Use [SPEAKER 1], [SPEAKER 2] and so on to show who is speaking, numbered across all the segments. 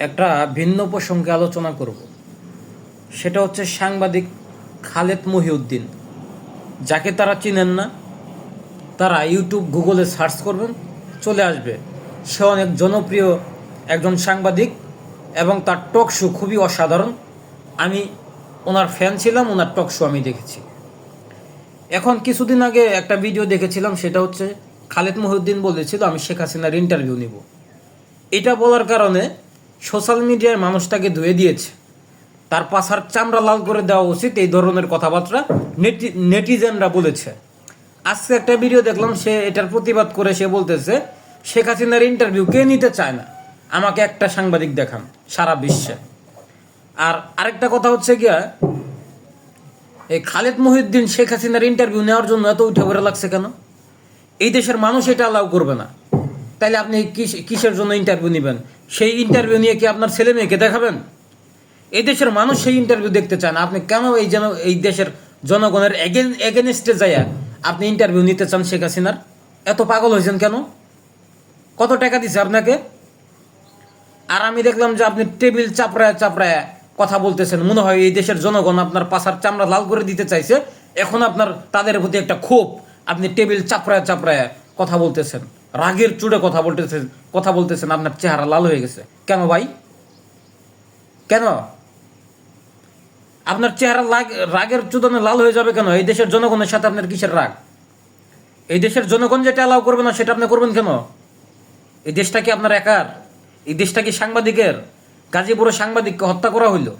[SPEAKER 1] একটা ভিন্ন প্রসঙ্গে আলোচনা করব। সেটা হচ্ছে সাংবাদিক খালেদ মহিউদ্দিন। যাকে তারা চিনেন না, তারা ইউটিউব, গুগলে সার্চ করবেন, চলে আসবে। সে অনেক জনপ্রিয় একজন সাংবাদিক এবং তার টক শো খুবই অসাধারণ। আমি ওনার ফ্যান ছিলাম, ওনার টক শো আমি দেখেছি। এখন কিছুদিন আগে একটা ভিডিও দেখেছিলাম, সেটা হচ্ছে খালেদ মহিউদ্দিন বলেছিল, আমি শেখ হাসিনার ইন্টারভিউ নিব। এটা বলার কারণে সোশ্যাল মিডিয়ায় মানুষটাকে ধুয়ে দিয়েছে। তার পাশার চামড়া লাল করে দেওয়া উচিত এই ধরনের কথাবার্তা নেটি নেটিজেনরা বলেছে। আজকে একটা ভিডিও দেখলাম, সে এটার প্রতিবাদ করে সে বলতেছে, শেখ হাসিনার ইন্টারভিউ কে নিতে চায় না? আমাকে একটা সাংবাদিক দেখান, সারা বিশ্বে। আর আরেকটা কথা হচ্ছে গিয়া, এই খালেদ মহিউদ্দিন শেখ হাসিনার ইন্টারভিউ নেওয়ার জন্য এত উঠে পড়ে লাগছে কেন? এই দেশের মানুষ এটা অ্যালাউ করবে না। তাইলে আপনি কিসের জন্য ইন্টারভিউ নেবেন? সেই ইন্টারভিউ নিয়ে কি আপনার ছেলে মেয়েকে দেখাবেন? এই দেশের মানুষ সেই ইন্টারভিউ দেখতে চান আপনি কেন এই যেন, এই দেশের জনগণের এগেনস্টে যাইয়া আপনি ইন্টারভিউ নিতে চান শেখ হাসিনার? এত পাগল হয়েছেন কেন? কত টাকা দিছে আপনাকে? আর আমি দেখলাম যে আপনি টেবিল চাপড়ায় চাপড়ায় কথা বলতেছেন। মনে হয় এই দেশের জনগণ আপনার পাশার চামড়া লাল করে দিতে চাইছে। এখন আপনার তাদের প্রতি একটা ক্ষোভ। আপনি টেবিল চাপড়ায় চাপড়ায় কথা বলতেছেন। রাগের চুড়ে কথা বলতেছেন কথা বলতেছেন আপনার চেহারা লাল হয়ে গেছে। কেন ভাই? কেন? আপনার চেহারা লাগ রাগের চুদনে লাল হয়ে যাবে কেন? এই দেশের জনগণের সাথে আপনার কিসের রাগ? এই দেশের জনগণ যেটা অ্যালাউ করবে না, সেটা আপনি করবেন কেন? এই দেশটা কি আপনার একার? এই দেশটা কি সাংবাদিকের? গাজীপুরে সাংবাদিককে হত্যা করা হইল?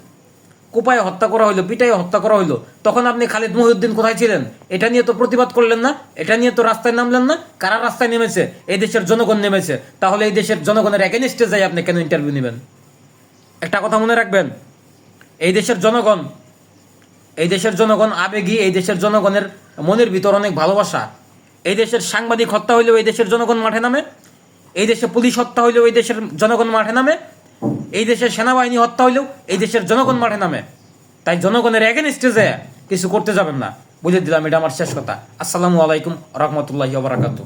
[SPEAKER 1] কোপায় হত্যা করা হইল পিটাই হত্যা করা হইল, তখন আপনি খালিদ মহিউদ্দিন কোথায় ছিলেন? এটা নিয়ে তো প্রতিবাদ করলেন না, এটা নিয়ে তো রাস্তায় নামলেন না, কারা রাস্তায় নেমেছে? এই দেশের জনগণ নেমেছে, তাহলে এই দেশের জনগণের এগেনস্টে যাই আপনি কেন ইন্টারভিউ নেবেন? একটা কথা মনে রাখবেন, এই দেশের জনগণ, এই দেশের জনগণ আবেগী, এই দেশের জনগণের মনের ভিতর অনেক ভালোবাসা। এই দেশের সাংবাদিক হত্যা হইলেও এই দেশের জনগণ মাঠে নামে, এই দেশে পুলিশ হত্যা হইলেও এই দেশের জনগণ মাঠে নামে এই দেশের সেনাবাহিনী হত্যা হইলেও এই দেশের জনগণ মাঠে নামে। তাই জনগণের এগেনস্টে যে কিছু করতে যাবেন না। বুঝে দিলাম, এটা আমার শেষ কথা। আসসালামু আলাইকুম রহমতুল্লাহ বারাকাতু